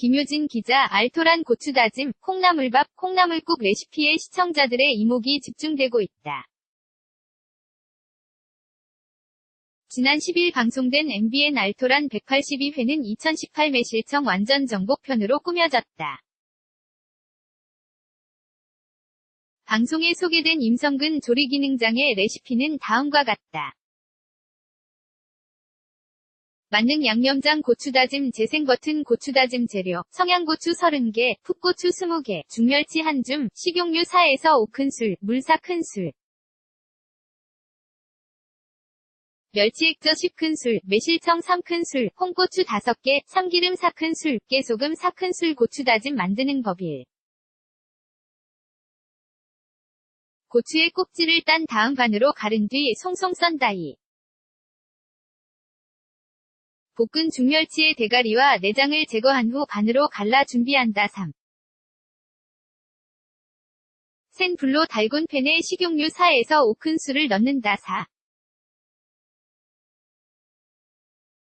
김효진 기자 알토란 고추다짐, 콩나물밥, 콩나물국 레시피에 시청자들의 이목이 집중되고 있다. 지난 10일 방송된 MBN 알토란 182회는 2018 매실청 완전 정복편으로 꾸며졌다. 방송에 소개된 임성근 조리기능장의 레시피는 다음과 같다. 만능 양념장 고추다짐 재생버튼 고추다짐 재료 청양고추 30개, 풋고추 20개, 중멸치 1줌, 식용유 4에서 5큰술, 물 4큰술 멸치액젓 10큰술, 매실청 3큰술, 홍고추 5개, 참기름 4큰술, 깨소금 4큰술 고추다짐 만드는 법일. 고추의 꼭지를 딴 다음 반으로 가른 뒤 송송 썬다 이. 볶은 중멸치의 대가리와 내장을 제거한 후 반으로 갈라 준비한다 3. 센 불로 달군 팬에 식용유 4에서 5큰술을 넣는다 4.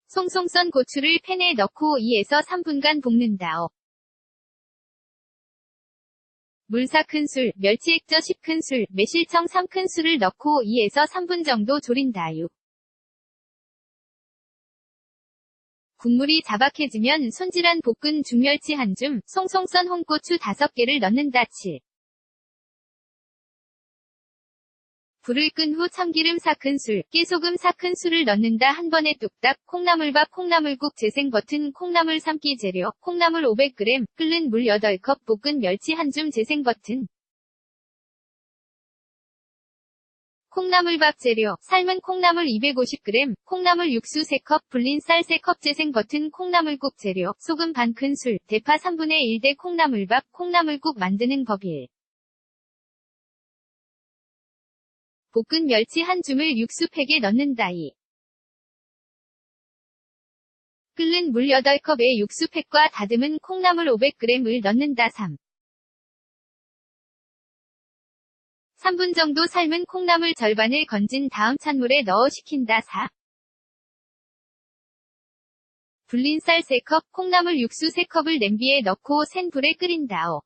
송송 썬 고추를 팬에 넣고 2에서 3분간 볶는다 5. 물 4큰술, 멸치액젓 10큰술, 매실청 3큰술을 넣고 2에서 3분 정도 졸인다 6. 국물이 자박해지면 손질한 볶은 중멸치 한 줌, 송송 썬 홍고추 5개를 넣는다 7. 불을 끈 후 참기름 4큰술, 깨소금 4큰술을 넣는다 한 번에 뚝딱, 콩나물밥 콩나물국 재생 버튼 콩나물 삶기 재료, 콩나물 500g, 끓는 물 8컵 볶은 멸치 한 줌 재생 버튼. 콩나물밥 재료, 삶은 콩나물 250g, 콩나물 육수 3컵, 불린 쌀 3컵 재생 버튼 콩나물국 재료, 소금 반 큰술, 대파 3분의 1 대 콩나물밥, 콩나물국 만드는 법일. 볶은 멸치 한 줌을 육수팩에 넣는다이. 끓는 물 8컵에 육수팩과 다듬은 콩나물 500g을 넣는다 3. 3분 정도 삶은 콩나물 절반을 건진 다음 찬물에 넣어 식힌다 4. 불린 쌀 3컵, 콩나물 육수 3컵을 냄비에 넣고 센 불에 끓인다 5.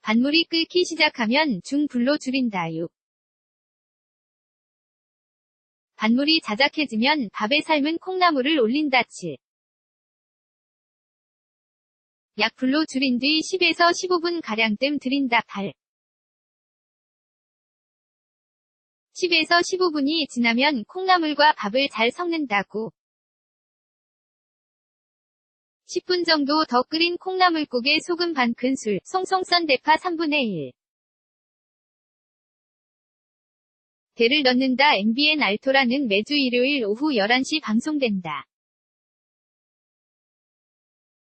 반물이 끓기 시작하면 중불로 줄인다 6. 반물이 자작해지면 밥에 삶은 콩나물을 올린다 7. 약불로 줄인 뒤 10에서 15분 가량 뜸 들인다 8. 10에서 15분이 지나면 콩나물과 밥을 잘 섞는다고. 10분 정도 더 끓인 콩나물국에 소금 반 큰술, 송송 썬 대파 3분의 1. 대를 넣는다 MBN 알토라는 매주 일요일 오후 11시 방송된다.